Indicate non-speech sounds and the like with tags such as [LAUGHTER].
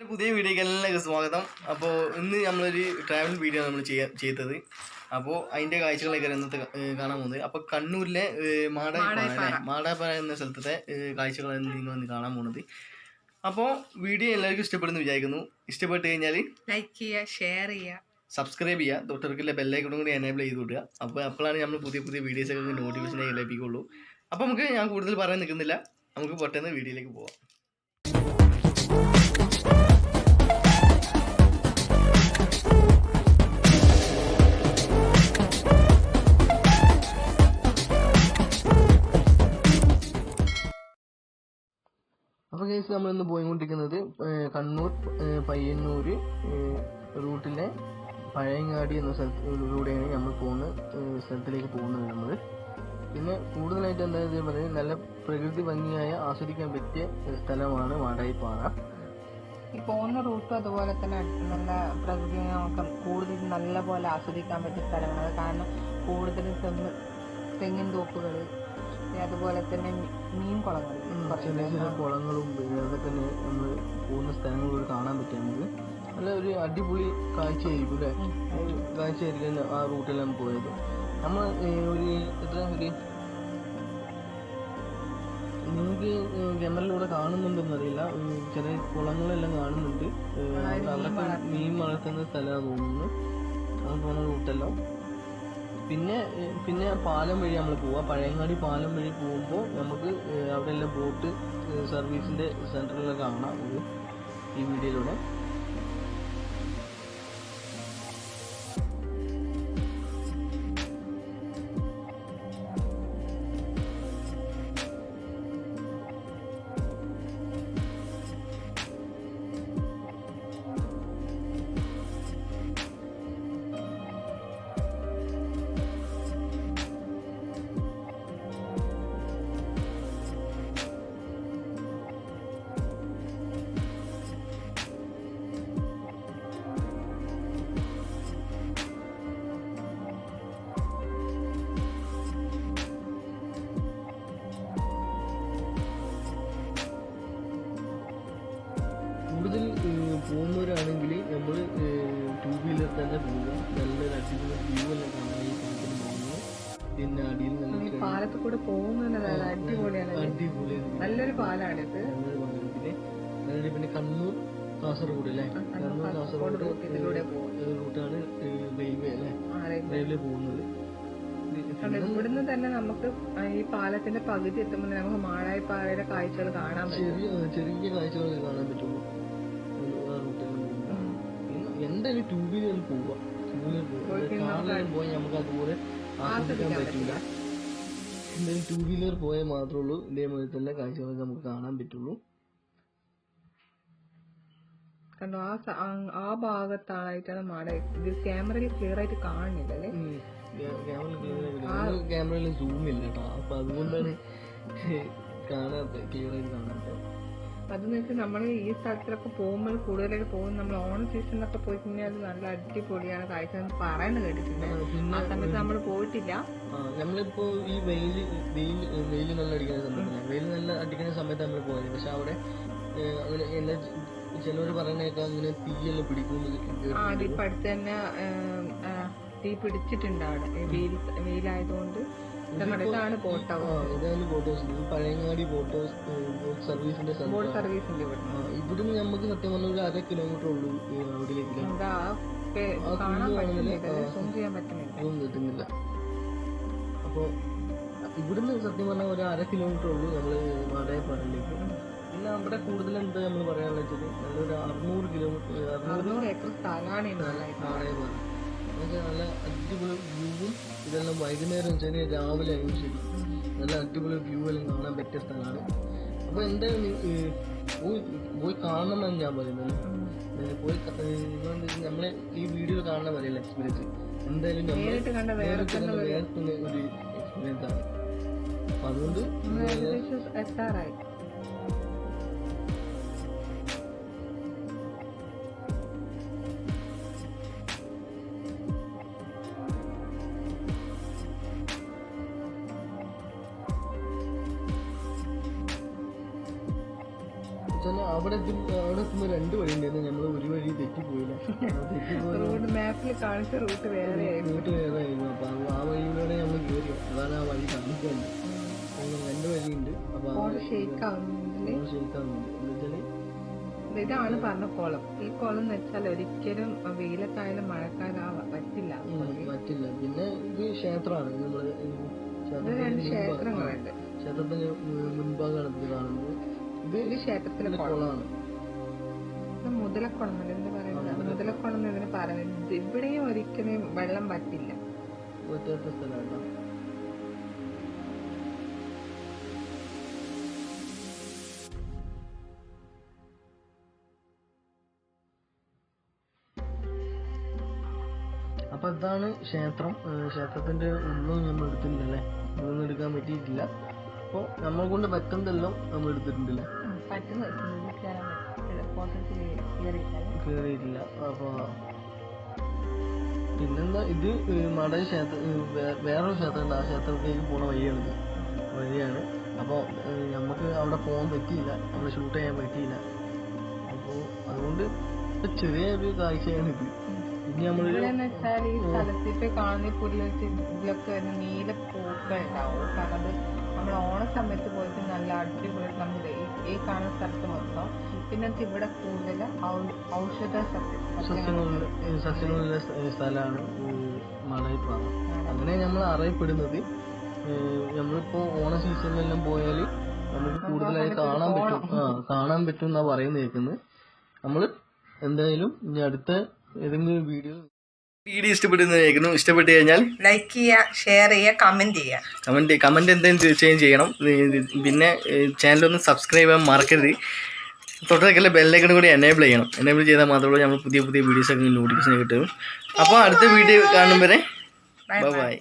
പുതിയ വീഡിയോക്ക് എല്ലാവർക്കും സ്വാഗതം. അപ്പോൾ ഇന്ന് നമ്മളൊരു ട്രാവൽ വീഡിയോ നമ്മൾ ചെയ്യാ ചെയ്തത്. അപ്പോൾ അതിന്റെ കാഴ്ചകളൊക്കെ ഇന്നത്തെ കാണാൻ പോകുന്നത്. അപ്പോൾ കണ്ണൂരിലെ മാടാപ്പാറ മാടായിപ്പാറ മാടായിപ്പാറ എന്ന സ്ഥലത്തെ കാഴ്ചകളാണ് നിങ്ങൾ വന്ന് കാണാൻ പോകുന്നത്. അപ്പോൾ വീഡിയോ എല്ലാവർക്കും ഇഷ്ടപ്പെടുന്നു വിചാരിക്കുന്നു. ഇഷ്ടപ്പെട്ട് കഴിഞ്ഞാൽ ലൈക്ക് ചെയ്യുക ഷെയർ ചെയ്യുക. സബ്സ്ക്രൈബ് ചെയ്യുക. തൊട്ടടുക്കില്ല ബെല്ലൈക്കണും കൂടി എനേബിൾ ചെയ്ത് വിടുക. അപ്പോൾ അപ്പോഴാണ് നമ്മൾ പുതിയ പുതിയ വീഡിയോസൊക്കെ നോട്ടിഫിക്കേഷൻ ലഭിക്കുള്ളൂ അപ്പോൾ നമുക്ക് ഞാൻ കൂടുതൽ പറയാൻ നിൽക്കുന്നില്ല. നമുക്ക് പെട്ടെന്ന് വീഡിയോയിലേക്ക് പോവാം. അപ്പോൾ കേസ് നമ്മൾ ഇന്ന് പോയിക്കൊണ്ടിരിക്കുന്നത് കണ്ണൂർ പയ്യന്നൂർ റൂട്ടിലെ പഴയങ്ങാടി എന്ന സ്ഥലത്തിലൂടെയാണ് നമ്മൾ പോകുന്ന സ്ഥലത്തിലേക്ക് പോകുന്നത് നമ്മൾ പിന്നെ കൂടുതലായിട്ട് എന്താ പറയുക നല്ല പ്രകൃതി ഭംഗിയായ ആസ്വദിക്കാൻ പറ്റിയ സ്ഥലമാണ് മാടായിപ്പാറ ഈ പോകുന്ന റൂട്ടും അതുപോലെ തന്നെ നല്ല പ്രകൃതി നമുക്ക് കൂടുതൽ നല്ല പോലെ ആസ്വദിക്കാൻ പറ്റിയ സ്ഥലമാണ് കാരണം കൂടുതൽ തെങ്ങ് തെങ്ങിൻ തോപ്പുകൾ അതുപോലെ തന്നെ മീൻ കുളങ്ങൾ കുളങ്ങളും പിന്നെ അതൊക്കെ തന്നെ നമ്മൾ പോകുന്ന സ്ഥലങ്ങളിലൂടെ കാണാൻ പറ്റും നമുക്ക് നല്ല ഒരു അടിപൊളി കാഴ്ചയായിരിക്കും അല്ലേ? കാഴ്ചയായിരിക്കും ആ റൂട്ടിലെല്ലാം പോയത്. നമ്മൾ ഒരു എത്ര ഒരു നിങ്ങൾക്ക് ക്യാമറയിലൂടെ കാണുന്നുണ്ടെന്ന് അറിയില്ല. ചെറിയ കുളങ്ങളെല്ലാം കാണുന്നുണ്ട്. അതൊക്കെ മീൻ വളർത്തുന്ന സ്ഥലമാണ് തോന്നുന്നു. അത് പോകുന്ന റൂട്ടെല്ലാം. പിന്നെ പിന്നെ പാലം വഴി നമ്മൾ പോവാ. പഴയങ്ങാടി പാലം വഴി പോകുമ്പോൾ നമുക്ക് അവിടെയുള്ള ബോട്ട് സർവീസിന്റെ സെന്ററിലൊക്കെ കാണാം ഒരു ഈ വീഡിയോയിലൂടെ. പോകുന്നവരാണെങ്കിൽ നമ്മൾ ടൂ വീലർ തന്നെ പോവുക നല്ലൊരു അടിപൊളി വ്യൂ എല്ലാം കാണാൻ ഈ പാലത്തിന് പോകുന്നത് പിന്നെ അടിയിൽ നല്ല പാലത്തിൽ കൂടെ പോകുന്നത് അടിപൊളിയാണ് നല്ലൊരു പാലാണിത് നല്ലൊരു. പിന്നെ അതായത് പിന്നെ കണ്ണൂർ കാസർഗോഡ് അല്ലേ? കണ്ണൂർ കാസർഗോഡ് റൂട്ടാണ് റെയിൽവേ അല്ലേ? റെയിൽവേ പോകുന്നത്. ഇവിടുന്ന് തന്നെ നമുക്ക് ഈ പാലത്തിന്റെ പകുതി എത്തുമ്പോൾ നമുക്ക് മാഴായിപ്പാറയുടെ കാഴ്ചകൾ കാണാൻ പറ്റും. ചെറിയ ചെറിയ കാഴ്ചകളൊക്കെ കാണാൻ പറ്റുള്ളൂ. എന്തായാലും ടൂ വീലറിൽ പോവുക ടൂ വീലർ പോവാ. പോയി നമുക്ക് അതുപോലെ ആസ്വദിക്കാൻ പറ്റില്ല. എന്തായാലും ടൂ വീലർ പോയാൽ മാത്രമേ ഉള്ളൂ. ഇതേമാതിരി തന്നെ കാഴ്ചകളൊക്കെ നമുക്ക് കാണാൻ പറ്റുള്ളൂ. കണ്ടോ ആ ആ- ഭാഗത്തായിട്ടാണ് മാട ഇത് ക്യാമറയിൽ ക്ലിയർ ആയിട്ട് കാണുന്നില്ല. അല്ലേ ക്യാമറ ക്യാമറയിൽ സൂം ഇല്ല കേട്ടോ. അപ്പൊ അതുകൊണ്ടാണ് [LAUGHS] കാണാത്ത ക്ലിയർ ആയിട്ട് കാണാത്ത അതെന്ന് വെച്ചാൽ നമ്മൾ ഈ സ്ഥലത്തിലൊക്കെ പോകുമ്പോൾ കൂടുതലായിട്ട് പോകും നമ്മൾ ഓണ സീസണിലൊക്കെ പോയി കഴിഞ്ഞാൽ അത് നല്ല അടിപൊളിയാണ് കാഴ്ച. എന്ന് പറയുന്നത് കേട്ടിട്ടുണ്ട് ആ സമയത്ത് നമ്മൾ പോയിട്ടില്ല. നമ്മളിപ്പോ ഈ വെയിൽ വെയിൽ വെയിൽ നല്ല അടിക്കുന്ന സമയത്ത് വെയിൽ നല്ല അടിക്കുന്ന സമയത്ത് നമ്മൾ പോയത്. പക്ഷെ അവിടെ അങ്ങനെ എല്ലാ ചിലവർ പറയുന്നേക്കാൾ അങ്ങനെ തീയെല്ലാം പിടിക്കുന്നു ആ അതിപ്പടുത്ത് തന്നെ തീ പിടിച്ചിട്ടുണ്ട് അവിടെ വെയിൽ വെയിലായതുകൊണ്ട് നമ്മുടെ ഇതാണ് ബോട്ട് ആ ഇതാണ് ബോട്ട് ഹൗസ്. ഇത് പഴയങ്ങാടി ബോട്ട് ഹൗസ് ബോട്ട് സർവീസിന്റെ സ്ഥലം ബോട്ട് സർവീസിന്റെ ഇവിടെ. ആ, ഇവിടുന്ന് നമുക്ക് സത്യം പറഞ്ഞ ഒരു അര കിലോമീറ്റർ ഉള്ളൂ അവിടേക്ക്. എന്താ കാണാൻ പറ്റുന്നില്ല അപ്പോൾ ഇവിടുന്ന് സത്യം പറഞ്ഞാൽ ഒരു അര കിലോമീറ്റർ ഉള്ളൂ നമ്മൾ മാടായപ്പാറയിലേക്ക് പിന്നെ അവിടെ കൂടുതൽ എന്താ നമ്മൾ പറയാനുള്ള വെച്ചാൽ നല്ലൊരു അറുന്നൂറ് കിലോമീറ്റർ അറുന്നൂറ് ഏക്കർ സ്ഥലമാണ് ഈ എന്നുവെച്ചാൽ നല്ല അടിപൊളി വ്യൂവും ഇതെല്ലാം വൈകുന്നേരം വെച്ചാൽ രാവിലെ ആയാലും ശരി നല്ല അടിപൊളി വ്യൂ എല്ലാം കാണാൻ പറ്റിയ സ്ഥലമാണ്. അപ്പോൾ എന്തായാലും പോയി പോയി കാണണമെന്നാണ് ഞാൻ പറയുന്നത്. പോയി നമ്മളെ ഈ വീഡിയോ കാണാൻ പറയില്ല എക്സ്പീരിയൻസ് എന്തായാലും നമ്മൾ വേറെ നേരിട്ട് കണ്ട വേറെ തന്നെ ഒരു എക്സ്പീരിയൻസ് ആണ്. അപ്പൊ അതുകൊണ്ട് എത്താറായി. അവിടെ അവിടെ എത്തുമ്പോൾ രണ്ട് വഴി ഉണ്ടായിരുന്നു. നമ്മൾ ഒരു വഴി തെറ്റിപ്പോയില്ല. [LAUGHS] തെറ്റിപ്പോയി. റോഡ് മാപ്പിൽ കാണിച്ച റൂട്ട് വേറെ റൂട്ട് വേറെ ആയിരുന്നു. അപ്പൊ അത് ആ വഴിയിലൂടെ നമ്മൾ കയറി അതാണ് ആ വഴി കാണിക്കുന്നത് രണ്ട് വഴിയുണ്ട്. ഉണ്ട് എന്ന് ഇതാണ് പറഞ്ഞ കുളം. ഈ കുളം എന്ന് വെച്ചാൽ ഒരിക്കലും വെയിലത്തായാലും മഴക്കാലാവ പറ്റില്ല. പറ്റില്ല. പിന്നെ ഇത് ക്ഷേത്രമാണ്. നമ്മൾ ക്ഷേത്രത്തിന്റെ ക്ഷേത്രങ്ങളുണ്ട്. ക്ഷേത്രത്തിന്റെ മുൻഭാഗമാണ് ഇത് കാണുന്നത്. ഇത് ക്ഷേത്രത്തിലെ കുളമാണ് മുതലക്കുളം എന്താ പറയുന്നത്. മുതലക്കുളം എന്ന് ഇതിനെ പറയുന്നത് ഇവിടെയും ഒരിക്കലും വെള്ളം പറ്റില്ല. അപ്പൊ ഇതാണ് ക്ഷേത്രം. ക്ഷേത്രത്തിന്റെ ഒന്നും നമ്മൾ എടുത്തിട്ടുണ്ടല്ലേ ഒന്നും എടുക്കാൻ പറ്റിയിട്ടില്ല. അപ്പൊ നമ്മളെ കൊണ്ട് പറ്റുന്നതെല്ലാം നമ്മൾ എടുത്തിട്ടുണ്ടല്ലേ? ഉം, പറ്റുന്ന ഉള്ളിൽ കയറാൻ പറ്റില്ല ഫോട്ടോത്തിൽ കയറിയിട്ടാൽ കേറിയിട്ടില്ല അപ്പൊ പിന്നെന്താ? ഇത് ഏഹ് മട ക്ഷേത്ര വേറൊരു ക്ഷേത്രമുണ്ട്. ആ ക്ഷേത്രത്തിലേക്ക് പോണ വഴിയാണിത് വഴിയാണ്. അപ്പോൾ നമുക്ക് അവിടെ പോകാൻ പറ്റിയില്ല. അവിടെ ഷൂട്ട് ചെയ്യാൻ പറ്റിയില്ല. അപ്പോൾ അതുകൊണ്ട് ചെറിയൊരു കാഴ്ചയാണ് ഇത്. ഇനി നമ്മൾ സ്ഥലത്തിട്ട് കാണുന്ന പുല്ലൊക്കെ നീല പൂക്കൾ ഉണ്ടാവും. നമ്മൾ ഓണ സമയത്ത് പോയിട്ട് നല്ല അടിപൊളി നമുക്ക് ഈ- കാണുന്ന സ്ഥലത്ത് മൊത്തം. പിന്നെ ഇവിടെ കൂടുതൽ ഔഷധ സസ്യം സസ്യങ്ങളുള്ള സ്ഥലമാണ് അങ്ങനെ നമ്മൾ അറിയപ്പെടുന്നത് നമ്മളിപ്പോ ഓണ സീസണിലെല്ലാം പോയാൽ നമുക്ക് കൂടുതലായി കാണാൻ പറ്റും. ആ കാണാൻ പറ്റും എന്നാ പറയുന്നത് കേൾക്കുന്നത് നമ്മൾ എന്തായാലും ഇനി അടുത്ത ഏതെങ്കിലും വീഡിയോ വീഡിയോ ഇഷ്ടപ്പെടുന്ന കേൾക്കുന്നു ഇഷ്ടപ്പെട്ട് കഴിഞ്ഞാൽ ലൈക്ക് ചെയ്യുക ഷെയർ ചെയ്യുക കമന്റ് ചെയ്യുക. കമന്റ് കമന്റ് എന്തെങ്കിലും തീർച്ചയായും ചെയ്യണം. പിന്നെ ചാനലൊന്ന് സബ്സ്ക്രൈബ് ചെയ്യാൻ മറക്കരുത്. തൊട്ടടുത്തുള്ള ബെല്ലൈക്കൺ കൂടി എനേബിൾ ചെയ്യണം. എനേബിൾ ചെയ്താൽ മാത്രമേ നമ്മൾ പുതിയ പുതിയ വീഡിയോസൊക്കെ നോട്ടിഫിക്കേഷൻ കിട്ടും അപ്പോൾ അടുത്ത വീഡിയോ കാണും വരെ. Bye bye